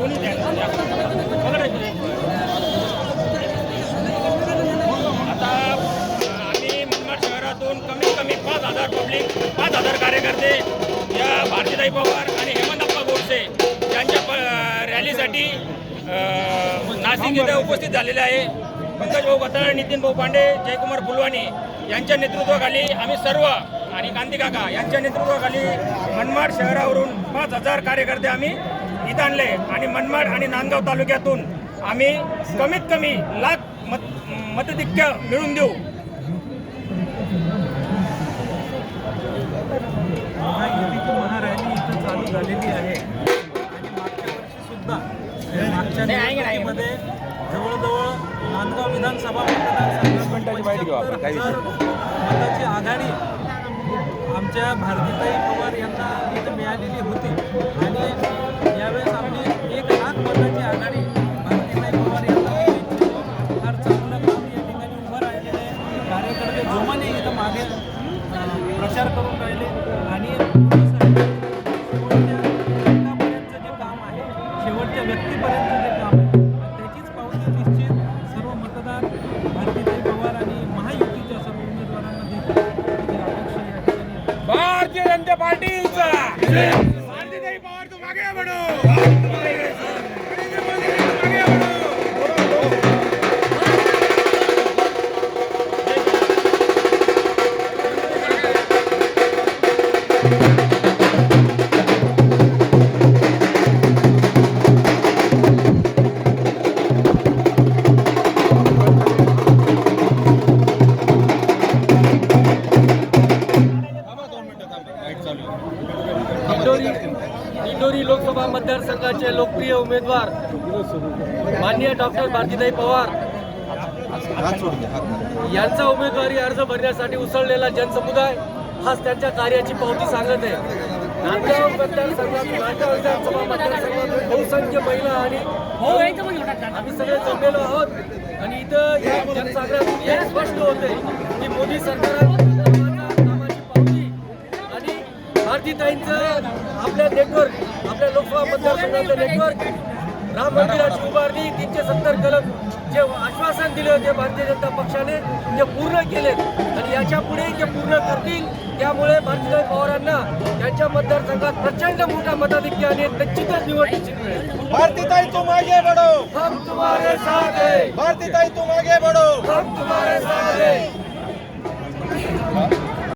कोणी आता आम्ही मनमाड शहरातून कमीत कमी पाच हजार पब्लिक पाच हजार कार्यकर्ते या भारतीताई पवार आणि हेमंतप्पा गोडसे यांच्या प- रॅलीसाठी नाशिक येथे उपस्थित झालेले आहे. पंकज भाऊ बत्ताळ नितीन भाऊ पांडे जयकुमार फुलवाणी यांच्या नेतृत्वाखाली आम्ही सर्व आणि कांती काका यांच्या नेतृत्वाखाली मनमाड शहरावरून पाच हजार कार्यकर्ते आम्ही इथं आणले आणि मनमाड आणि नांदगाव तालुक्यातून आम्ही कमीत कमी लाख मत मतधिक्य मिळवून देऊ. इथं चालू झालेली आहे. आणि मागच्या वर्षी सुद्धा मागच्या निवडणुकीमध्ये जवळजवळ नांदगाव विधानसभा मताची आघाडी आमच्या भारतीताई पवार यांना इथं मिळालेली होती. प्रचार करून राहिले. आणि शेवटच्या जे काम आहे शेवटच्या व्यक्तीपर्यंत जे काम आहे त्याचीच पावती निश्चित सर्व मतदार भारतीताई पवार आणि महायुतीच्या सर्व उमेदवारांना. भारतीय जनता पार्टीचा! भारतीताई पवार तुम आगे बढ़ो दिंडोरी लोकसभा मतदारसंघाचे लोकप्रिय उमेदवार माननीय डॉक्टर भारतीताई पवार. यांचा उमेदवारी अर्ज भरण्यासाठी उसळलेला जनसमुदाय हाच त्यांच्या कार्याची पावती सांगत आहे. नांदगाव मतदारसंघात नांदगाव विधानसभा मतदारसंघात बहुसंख्य महिला आणि आम्ही सगळे जमलेलो आहोत. आणि इथं या जनसागरातून हे स्पष्ट होते. भारतीताईंचं आपल्या नेटवर्क आपल्या लोकसभा मतदारसंघाचं नेटवर्क राम मंदिराची उभारणी तीनशे सत्तर कलम जे आश्वासन दिले होते भारतीय जनता पक्षाने ते पूर्ण केलेत. आणि याच्यापुढे ते पूर्ण करतील. त्यामुळे भारतीय पवारांना त्यांच्या मतदारसंघात प्रचंड मोठा मताधिक्याने निश्चितच निवडणूक मिळेल. भारतीताई तुम आगे बढ़ो. हम तुम्हारे साथ हैं. भारतीताई तुम आगे बढ़ो. हम तुम्हारे साथ हैं.